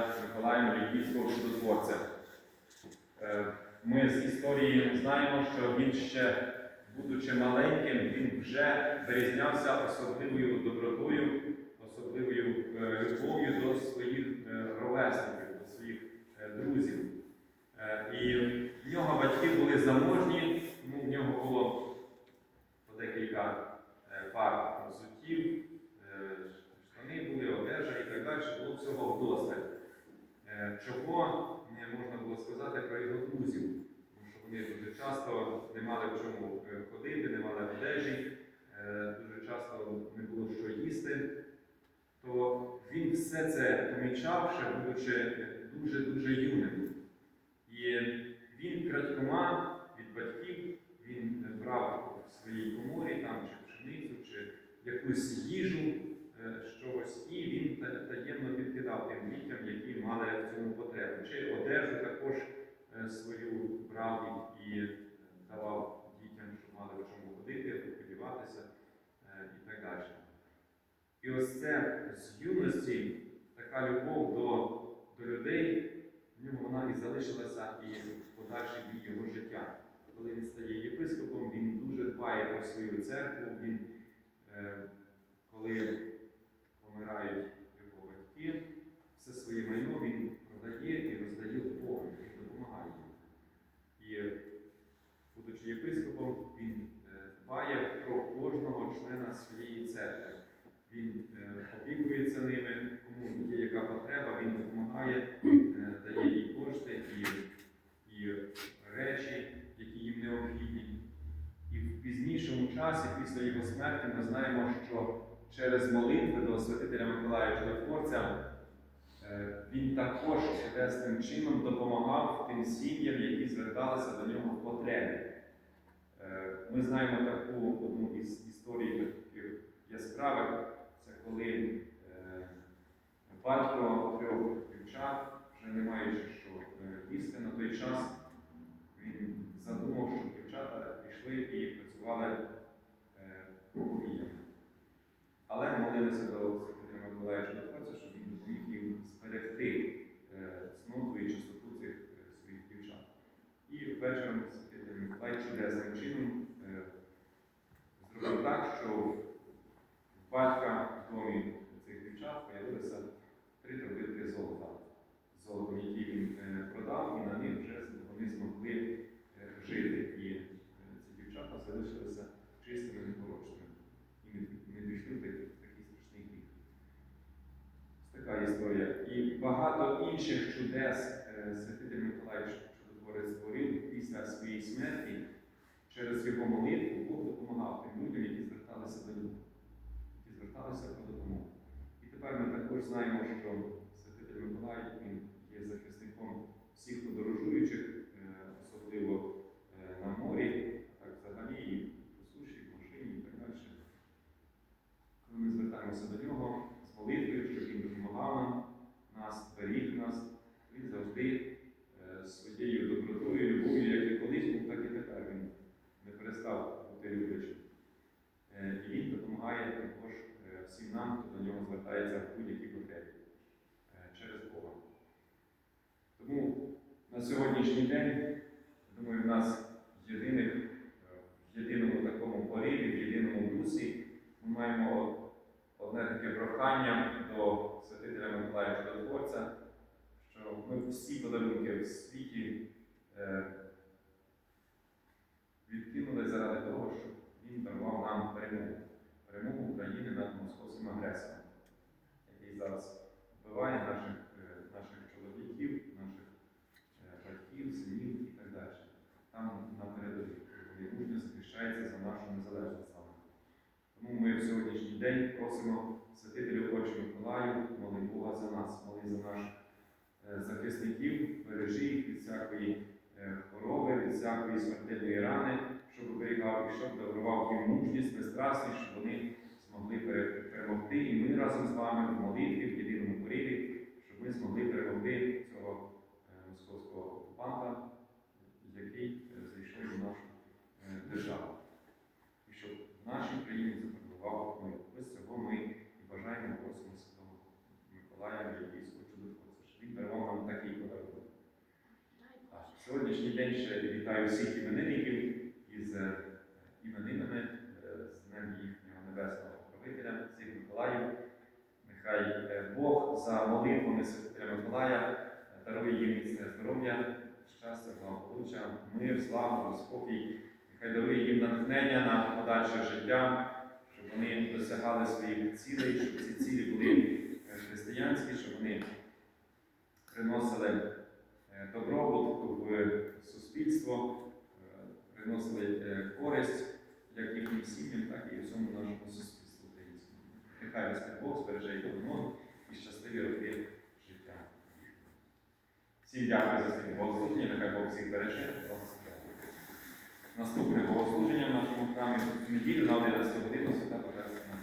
Василя Миколая Львівського чудотворця. Е, Ми з історії знаємо, що він ще, будучи маленьким, він вже вирізнявся особливою добротою, особливою е, любов'ю до своїх е, ровесників, до своїх е, друзів. Е, І в нього батьки були заможні, тому в нього було по декілька е, пар взуттів, е, штани були, одежа і так далі, було всього вдосталь. Е, Чого не можна було сказати про його друзів, тому що вони дуже часто не мали в чому е, ходити, не мали одежі, е, дуже часто не було що їсти. То він все це помічав, ще будучи дуже-дуже юним. І він крадькома від батьків, він брав в своїй коморі там чи пшеницю, чи якусь їжу, е, щось, і він таємно підкидав тим дітям, які мали в цьому потребу. Чи одежу також е, свою брав і і давав дітям, щоб мали в чому ходити, подіватися е, і так далі. І ось це з юності така любов до, до людей, в ньому вона і залишилася і в подальший бій його життя. Коли він стає єпископом, він дуже дбає про свою церкву. Він, е, коли помирають його батьки, все своє майно він продає і роздає Богу, він допомагає їм. І, будучи єпископом, він е, дбає про кожного члена своєї церкви. Він е, опікується ними, кому є яка потреба, він допомагає, е, дає і кошти, і, і речі, які їм необхідні. І в пізнішому часі, після його смерті, ми знаємо, що через молитви до святителя Миколая Чудотворця е, він також чудесним чином допомагав тим сім'ям, які зверталися до нього в потребі. Е, Ми знаємо таку одну із історій таких яскравих, це коли е, батько трьох дівчат, вже не маючи що їсти на той час, він Молилися до секретаря Миколаївича Чудотворця, щоб він допоміг їм зберегти е, цноту і чистоту цих е, своїх дівчат. І вечором Святитель Миколай чудесним чином е, зробив так, що в батька в домі цих дівчат з'явилися три торбинки золота. З Золотом, які він е, продав, і на них вже вони змогли е, жити. І е, ці дівчата залишилися чистими і непорочними. І не, не дійшли в такий такий страшний гріх. Ось. І багато інших чудес е, святитель Миколай Чудотворець створив після своєї смерті. Через його молитву Бог допомагав тим людям, які зверталися до нього, які зверталися про допомогу. І тепер ми також знаємо, що святитель Миколай він є захисником всіх подорожуючих, е, особливо е, на морі, а так взагалі і по суші, і в машині і так далі. Коли ми звертаємося до нього з молитвою, щоб він допомагав нам, нас, беріг нас, він завжди е, своєю добротою, любов'ю, як і колись був, так і тепер він не перестав бути люблячим. Е, І він допомагає також е, всім нам, хто до нього в будь-якій потребі е, через Бога. Тому на сьогоднішній день, думаю, в нас єдиних, е, в єдиному такому пориві, в єдиному дусі ми маємо одне таке прохання до святителя Миколая Чудотворця, що ми всі подарунки в світі е, відкинули заради того, щоб він дарував нам перемогу. Перемогу України над московським агресором, який зараз вбиває наших, е, наших чоловіків, наших е, батьків, синів і так далі. Там на передовій, коли мужньо захищається за нашу незалежність саме. Тому ми в сьогоднішній день просимо святителю Отче Миколаю, моли Бога за нас, моли за наших е, захисників, бережи їх від всякої е, хвороби, від всякої смертельної рани, щоб оберігав і щоб дарував їм мужність, безстрасність, щоб вони змогли пере- перемогти. І ми разом з вами в молитві, в єдиному поріві, щоб ми змогли перемогти цього е, московського окупанта, який е, зайшов у нашу е, державу. І щоб в нашій країні запанував мир. Ось цього ми і бажаємо просимо Святого Миколая, Львівського чудотворця, щоб він Сьогоднішній день ще вітаю всіх іменинників із е, іменинами, е, з Днем їхнього небесного покровителя, всіх Миколаїв. Нехай е, Бог за молитвами Святителя Миколая дарує їм міцне здоров'я, щастя, благополуччя, мир, славу, спокій. Нехай дарує їм натхнення на подальше життя, щоб вони досягали своїх цілей, щоб ці цілі були християнські, щоб вони приносили добробут в суспільство, е, приносили е, користь як їхнім сім'ям, так і всьому нашому суспільству українському. Нехай Господь Бог збереже їх допомогу і щасливі роки життя. Всім дякую за спільне богослужіння, нехай Бог всіх береже. Наступне богослуження в нашому храмі неділю на 11 годину свята Божественна